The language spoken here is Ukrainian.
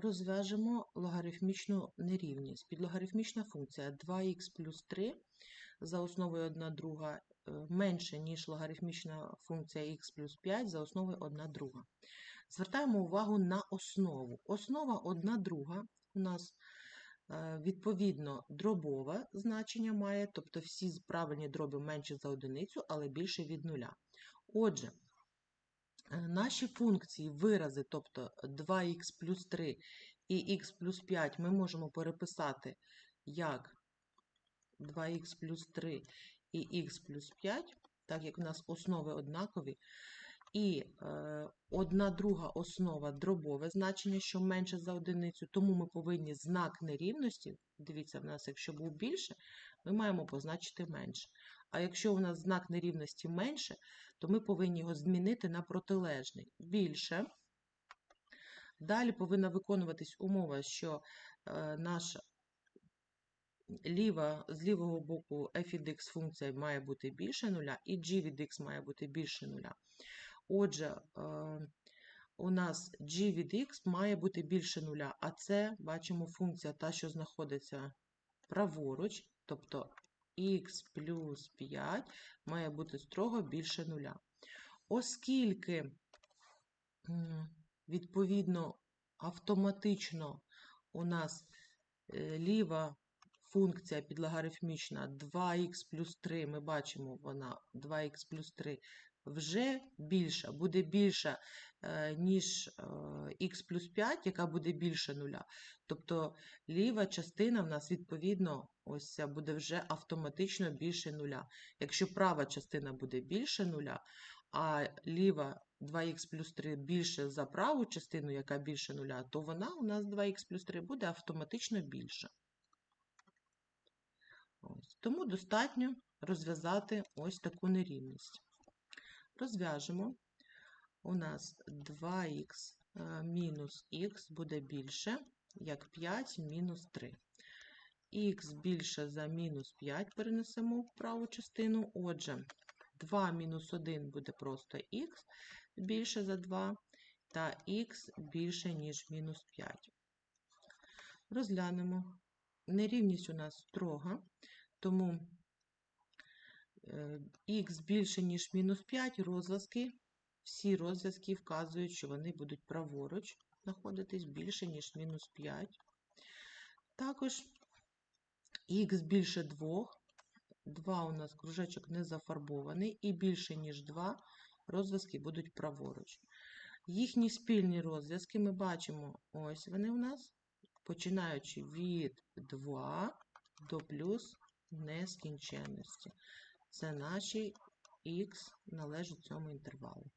Розв'яжемо логарифмічну нерівність. Підлогарифмічна функція 2х плюс 3 за основою 1 друга е, менше, ніж логарифмічна функція х плюс 5 за основою 1 друга. Звертаємо увагу на основу. Основа 1 друга у нас е, відповідно дробове значення має, тобто всі правильні дроби менше за одиницю, але більше від нуля. Отже, Наші функції, вирази, тобто 2х плюс 3 і х плюс 5 ми можемо переписати як 2х плюс 3 і х плюс 5, так як у нас основи однакові. І е, одна друга основа дробове значення, що менше за одиницю, тому ми повинні знак нерівності, дивіться, в нас, якщо був більше, ми маємо позначити менше. А якщо у нас знак нерівності менше, то ми повинні його змінити на протилежний більше. Далі повинна виконуватись умова, що е, наша ліва, з лівого боку f від x функція має бути більше нуля, і g від x має бути більше нуля. Отже, е, у нас g від x має бути більше нуля, а це, бачимо, функція та, що знаходиться праворуч, тобто х плюс 5 має бути строго більше нуля. Оскільки, відповідно, автоматично у нас е, ліва функція підлогарифмічна 2х плюс 3, ми бачимо, вона 2х плюс 3 вже більша, буде більша, е, ніж х плюс 5, яка буде більше нуля. Тобто ліва частина в нас, відповідно, ось буде вже автоматично більше нуля. Якщо права частина буде більше нуля, а ліва 2х плюс 3 більше за праву частину, яка більше нуля, то вона у нас 2х плюс 3 буде автоматично більша. Ось. Тому достатньо розв'язати ось таку нерівність. Розв'яжемо. У нас 2х е, мінус х буде більше, як 5 мінус 3. Х більше за мінус 5 перенесемо в праву частину. Отже, 2 мінус 1 буде просто х більше за 2, та х більше, ніж мінус 5. Розглянемо. Нерівність у нас строга, тому х більше, ніж мінус 5, розв'язки, всі розв'язки вказують, що вони будуть праворуч знаходитись більше, ніж мінус 5. Також х більше 2, 2 у нас кружечок не зафарбований, і більше, ніж 2, розв'язки будуть праворуч. Їхні спільні розв'язки ми бачимо, ось вони у нас, починаючи від 2 до плюс нескінченності. Це наші х належить цьому інтервалу.